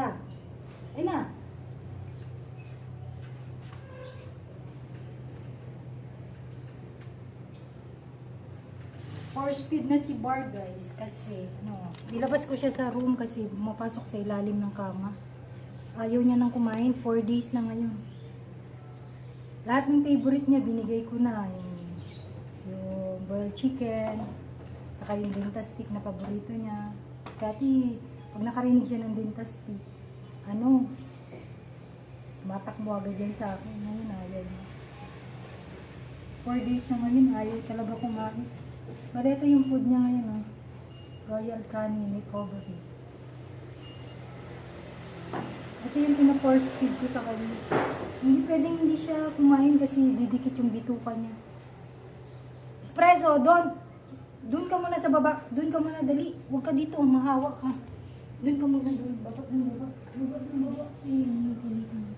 ka. Ay na. Four speed na si Bar guys kasi ano, nilabas ko siya sa room kasi mapasok sa ilalim ng kama. Ayaw niya nang kumain, 4 days na ngayon. Lahat ng favorite niya binigay ko na yung, yung boiled chicken, saka yung dentastic na paborito niya. Kati, pag nakarinig siya ng dentastic, ano, matakbo agad dyan sa akin. Ngayon, ayaw niya. 4 days na ngayon, ayaw talaga kumain. Pero yung food niya ngayon, oh. Royal Canin Recovery. Ito yung pina-force feed ko sa kanya. Hindi pwedeng hindi siya kumain kasi didikit yung bituka niya. Espresso, doon! Doon ka muna sa baba. Doon ka muna, dali. Huwag ka dito, mahawa ka. Doon ka muna, doon. Baba, doon, baba. Baba, doon, baba. Ayun, pili ka muna.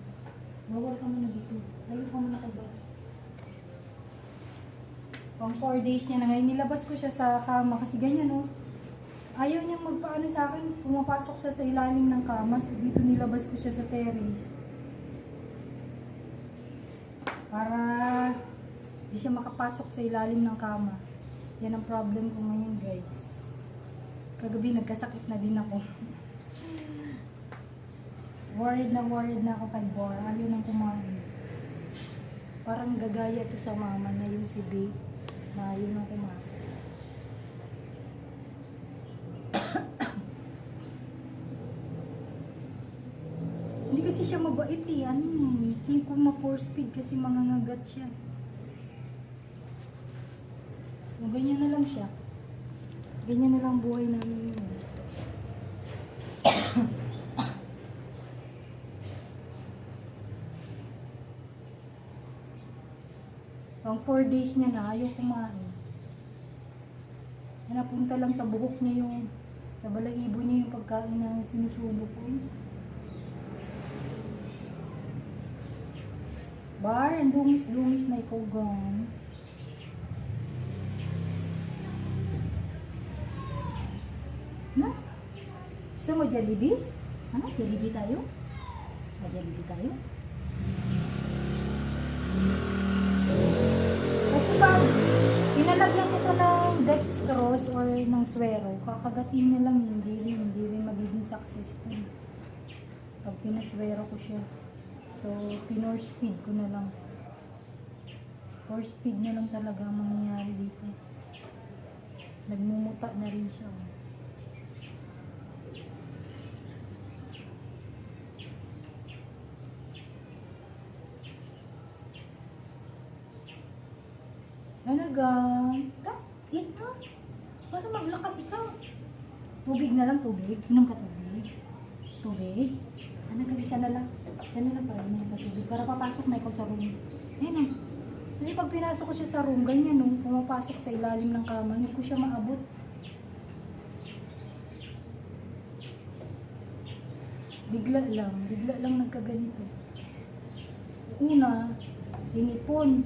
Bawal ka muna dito. Ayaw ka muna kay baba. Pang 4 days niya na ngayon. Nilabas ko siya sa kama kasi ganyan, oh. Ayaw niyang magpaano sa akin. Pumapasok siya sa ilalim ng kama. So, dito nilabas ko siya sa terrace. Para hindi siya makapasok sa ilalim ng kama. Yan ang problem ko ngayon, guys. Kagabi nagkasakit na din ako. worried na worried na ako kay Bor. Ayaw nang kumain. Parang gagaya to sa mama na yung si B na ayaw nang kumain. Hindi kasi siya mabait eh. Ano, hindi ko ma-4 speed kasi mangangagat siya. O, ganyan na lang siya. Ganyan na lang buhay namin ngayon. Pang 4 days niya na, ayaw kumain. Napunta lang sa buhok niya yung, sa balahibo niya yung pagkain na sinusubo ko. Bar, ang dungis-dungis na ikaw gang. Na? Gusto mo Jollibee? Ano? Jollibee tayo? May Jollibee tayo? Kasi pag pinalagyan ko to ng dextrose or ng swero, kakagatin niya lang, hindi rin, hindi rin magiging successful. Pag pinaswero ko siya. So, pinor speed ko na lang. Four speed na lang talaga ang mangyayari dito. Nagmumuta na rin siya. oh. Talaga. Ta, eat na. Para maglakas ikaw. Tubig na lang, tubig. Inom ka tubig. Tubig. Ano ka, isa na lang. Isa na lang para inom ka tubig. Para papasok na ikaw sa room. Ayun na. Kasi pag pinasok ko siya sa room, ganyan nung pumapasok sa ilalim ng kama, hindi ko siya maabot. Bigla lang, bigla lang nagkaganito. Una, sinipon.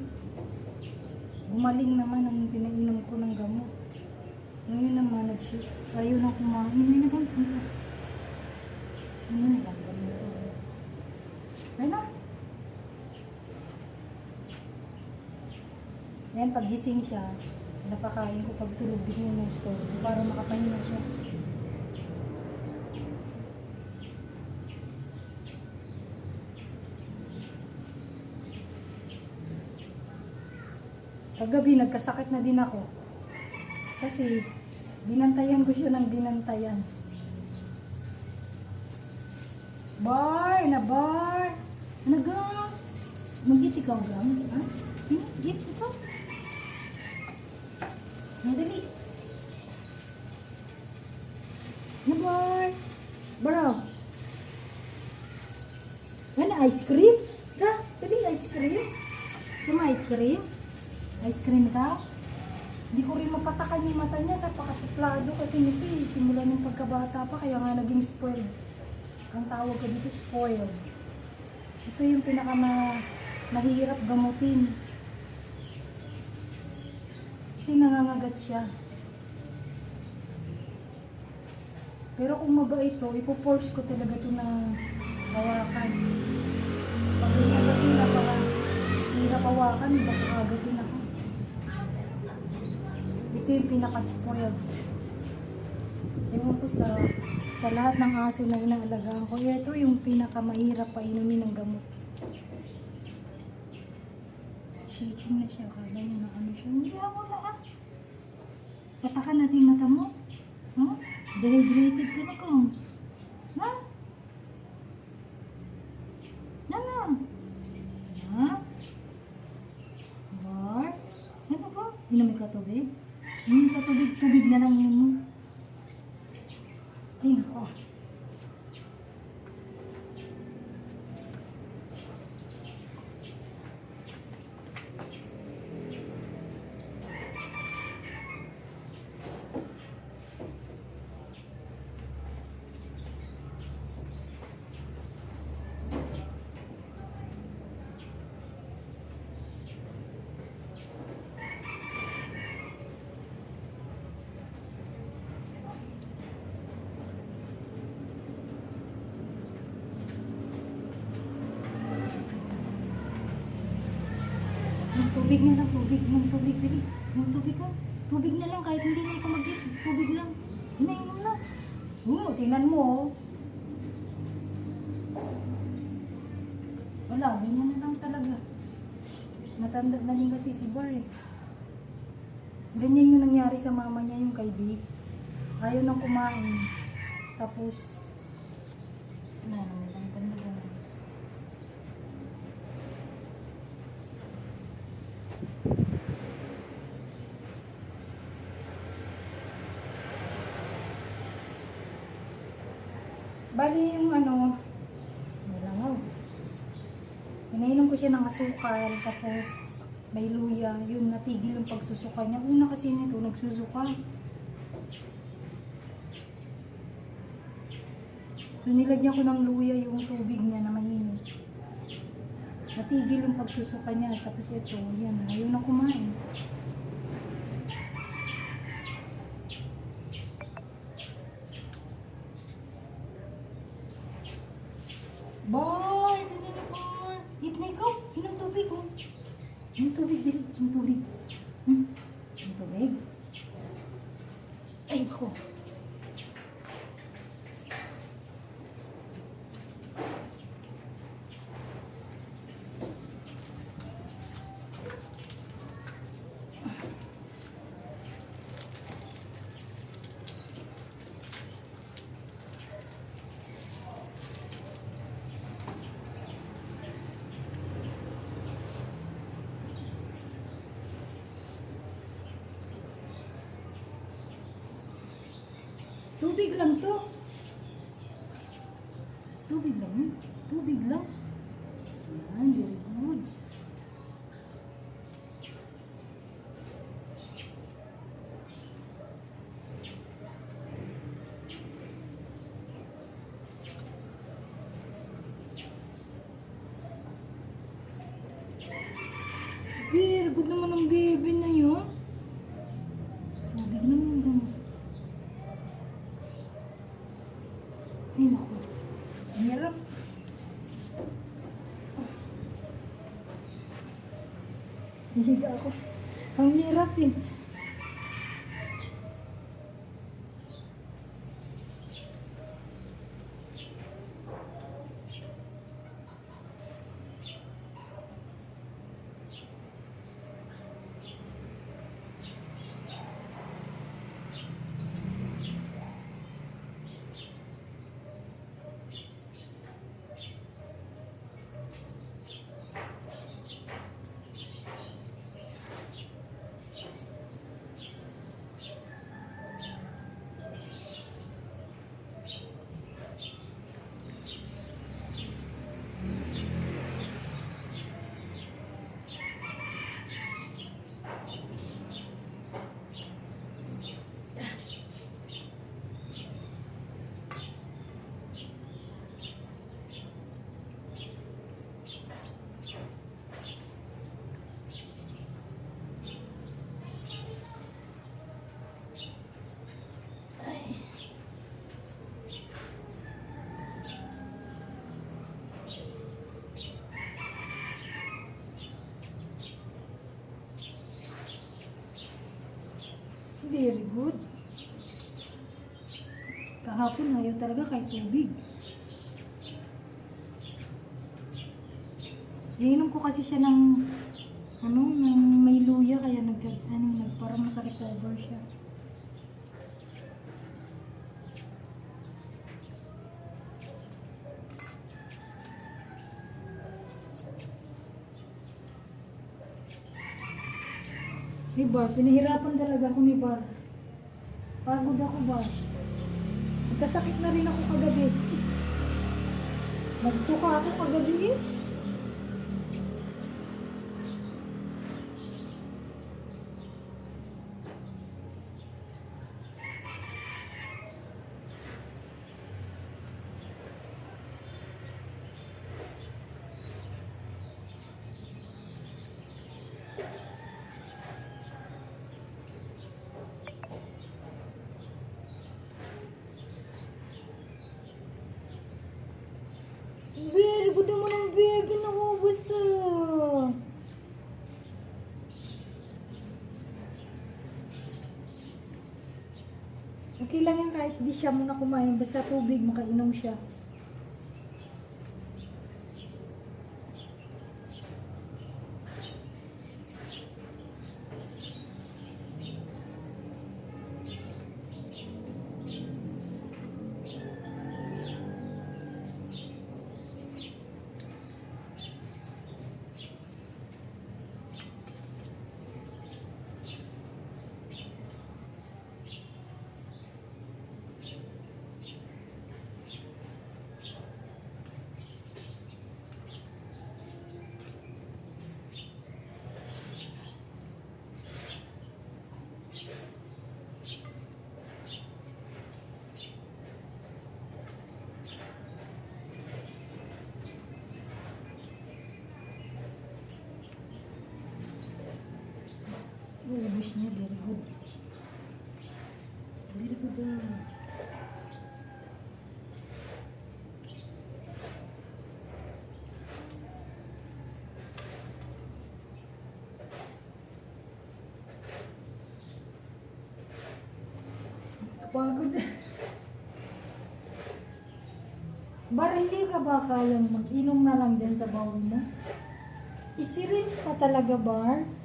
Gumaling naman ang pinainom ko ng gamot. Ngayon naman, nag-shift. Ayaw na kumain. Hindi na bang punta? Ano na lang ganito? Ayun na. Yan, pag gising siya, napakain ko pag tulog din yung store para makapahinga siya. Paggabi, nagkasakit na din ako. Kasi, binantayan ko siya ng binantayan. Bar! Na bar! Naga! Mag-git ikaw lang? Ha? Hmm? Git ikaw? Madali. Na bar! Bro! Ano, ice cream? Pakasuplado kasi nito eh. Simula ng pagkabata pa kaya nga naging spoiled. Ang tawag ko dito spoiled. Ito yung pinaka ma mahirap gamutin. Kasi nangangagat siya. Pero kung mabait to, ipoforce ko talaga ito na hawakan. Pag ganyan kasi napaka hirap hawakan, baka kagatin ako. Ito yung pinaka-spoiled. Ewan ko sa sa lahat ng aso na inaalagaan ko, ito yung pinakamahirap painumin ng gamot. Shaking na siya, kala niya na ano siya. Hindi ako na ah. Patakan natin mata mo. Ha? Dehydrated ka na kang. Ha? Nana? Ha? Bar? Ano ba? Inumin ka tubig? Inumin ka tubig, tubig na lang yun mo. Ay, nako. Yung tubig na lang, tubig, yung tubig, dali. Yung tubig ka. Tubig na lang, kahit hindi na ikaw mag Tubig lang. Hinainom na. Oo, tingnan mo. oh. Wala, ganyan na lang talaga. Matanda na rin kasi si Bar eh. Ganyan yung nangyari sa mama niya, yung kay Vic. Ayaw nang kumain. Tapos, ano naman ang ganda Bali yung ano, malangaw. Pinainom ko siya ng asukal, tapos may luya, yun natigil yung pagsusuka niya. Una kasi nito, nagsusuka. So nilagyan ko ng luya yung tubig niya na mainit. Natigil yung pagsusuka niya, tapos ito, yan, ayaw na kumain. Boy! Ganyan na boy! Eat na ikaw! Inom tubig oh! Inom tubig din! Inom tubig! Hmm? Inom tubig? Ay ko! Tubig lang to. Tubig lang. yun. Tubig lang. Yan, very good. Very good naman ang baby na yun. Tubig naman ganun. Ay, naku. Ang hirap. Hihiga ako. Ang hirap eh. Very good. Kahapon ayaw talaga kahit tubig. Iinom ko kasi siya ng ano, ng may luya kaya nag ano, nag parang naka-recover siya. Ni Bar, pinahirapan talaga ako ni Bar. Pagod ako ba? Nagkasakit na rin ako kagabi. Nagsuka ako kagabi eh. Very good naman ang baby na ubus ah. Okay lang yan kahit di siya muna kumain. Basta tubig, makainom siya. Ubus niya, very good. Very good ah. Kapagod. Bar, hindi ka ba kayang mag-inom na lang dyan sa bowl mo? Isiringe pa talaga, Bar?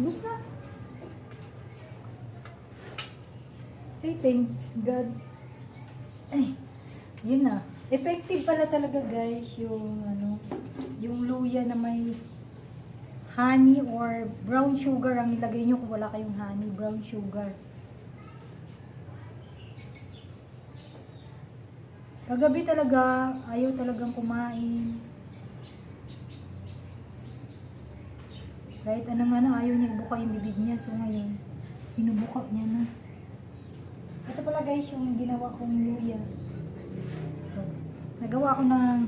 Ubus na. Hey, thanks God. Ay, yun na. Effective pala talaga guys yung ano, yung luya na may honey or brown sugar ang ilagay nyo kung wala kayong honey, brown sugar. Kagabi talaga, ayaw talagang kumain. Kahit anong ano, ayaw niya ibuka yung bibig niya. So ngayon, binubuka niya na. Ito pala guys, yung ginawa kong luya. Ito. Nagawa ko ng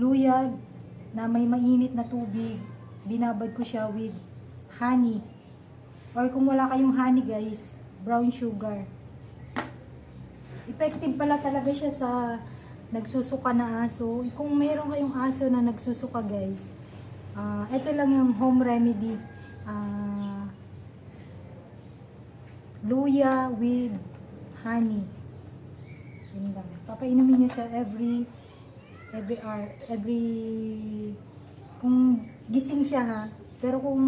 luya na may mainit na tubig. Binabad ko siya with honey. Or kung wala kayong honey guys, brown sugar. Effective pala talaga siya sa nagsusuka na aso. Kung mayroon kayong aso na nagsusuka guys, Ah, ito lang yung home remedy. Ah, luya with honey. Yun lang. Papainumin niyo siya every every hour, every kung gising siya ha. Pero kung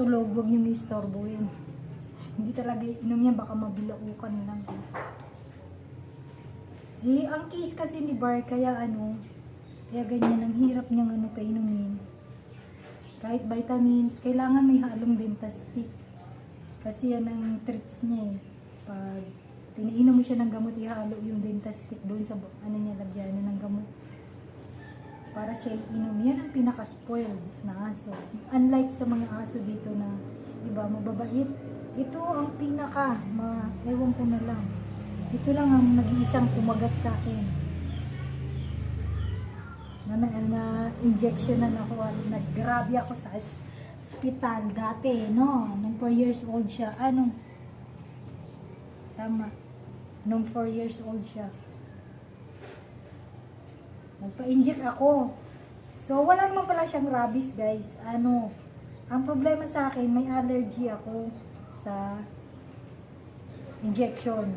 tulog, wag niyo istorbohin. Hindi talaga inom niya, baka mabilaukan lang. Si, ang case kasi ni Bar, kaya ano, kaya ganyan, ang hirap niyang ano painumin. Kahit vitamins, kailangan may halong dentastic. Kasi yan ang treats niya eh. Pag pinainom mo siya ng gamot, ihalo yung dentastic doon sa ano niya, lagyan ng gamot. Para siya inom. Yan ang pinaka-spoiled na aso. Unlike sa mga aso dito na iba, mababait. Ito ang pinaka, ma, ewan ko na lang. Ito lang ang nag-iisang kumagat sa akin. Na, na, na injectionan ako, at naggrabe ako sa hospital dati, no? Nung 4 years old siya. Ano? Tama. Nung 4 years old siya. Nagpa-inject ako. So, wala naman pala siyang rabies, guys. Ano? Ang problema sa akin, may allergy ako sa injection.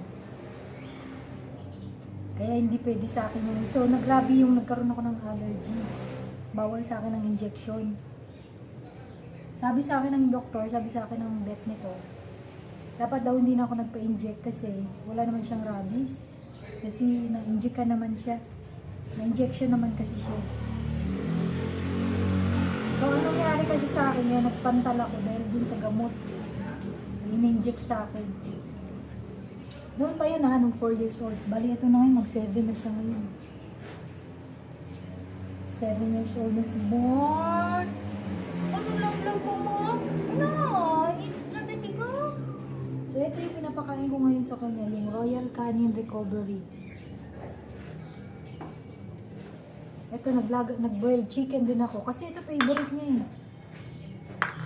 Kaya hindi pwede sa akin yun. So, nagrabe yung nagkaroon ako ng allergy. Bawal sa akin ng injection. Sabi sa akin ng doktor, sabi sa akin ng vet nito, dapat daw hindi na ako nagpa-inject kasi wala naman siyang rabies. Kasi na-inject ka naman siya. Na-injection naman kasi siya. So, ano nangyari kasi sa akin yun, nagpantal ako dahil dun sa gamot. In-inject sa akin. Doon pa yun ha, nung 4 years old. Bali, ito na ngayon, mag-7 na siya ngayon. 7 years old na si Born. Ano lang lang po mo? Ano? Nadinig ko? So, ito yung pinapakain ko ngayon sa kanya, yung Royal Canin Recovery. Ito, nag-boiled chicken din ako. Kasi ito, favorite niya eh.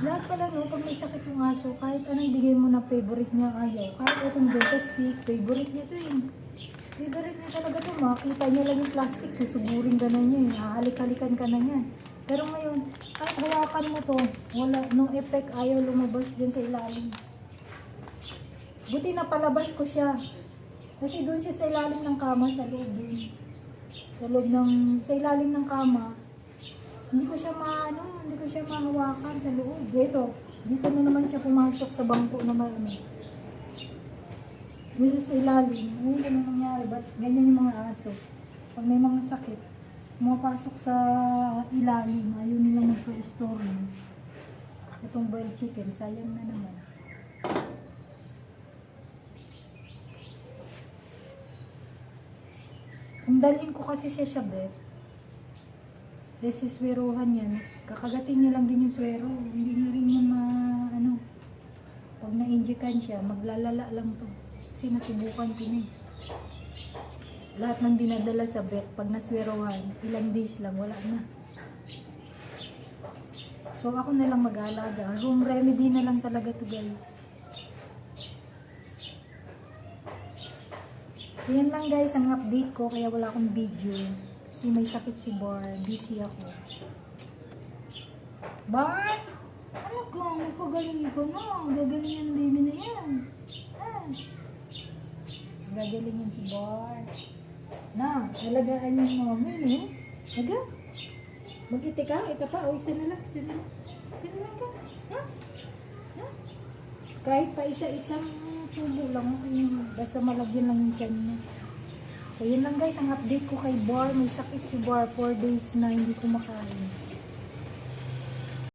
Lahat pala no, pag may sakit yung aso, kahit anong bigay mo na favorite niya ayaw. Kahit itong dental stick, favorite niya to eh. Favorite niya talaga to. Makita niya lang yung plastic, susugurin ka na niya eh. Hahalik-halikan ka na niya. Pero ngayon, kahit hawakan mo to, wala, nung effect ayaw lumabas dyan sa ilalim. Buti na palabas ko siya. Kasi doon siya sa ilalim ng kama sa loob dun. Sa loob ng, sa ilalim ng kama, hindi ko siya maano, hindi ko siya mahawakan sa loob. Dito, dito na naman siya pumasok sa bangko na may ano. Dito sa ilalim, ano ganun nangyari? Ba't ganyan yung mga aso? Pag may mga sakit, pumapasok sa ilalim, ayaw nilang magpa-store. Itong boiled chicken, sayang na naman. Ang dalhin ko kasi siya sa bed. Kasi swerohan yan. Kakagatin niya lang din yung swero. Hindi niya rin yan ma, ano, pag na-injekan siya, maglalala lang to. Kasi nasubukan ko na eh. Lahat ng dinadala sa vet, pag naswerohan, ilang days lang, wala na. So ako na lang mag-aalaga. Home remedy na lang talaga to guys. So yan lang guys ang update ko kaya wala akong video. Kasi may sakit si Bar. Busy ako. Bar! Ano ka? Magpagaling ko na. Gagaling yan baby na yan. Ah. Gagaling yan si Bar. Na, alagaan yung mami, no? Aga? Mag-iti ka? Ito pa. O, isa na lang. Isa na na ka. Ha? Ha? Kahit pa isa-isang subo lang. Basta malagyan lang yung tiyan niya. So, yun lang guys, ang update ko kay Bar. May sakit si Bar. 4 days na hindi kumakain.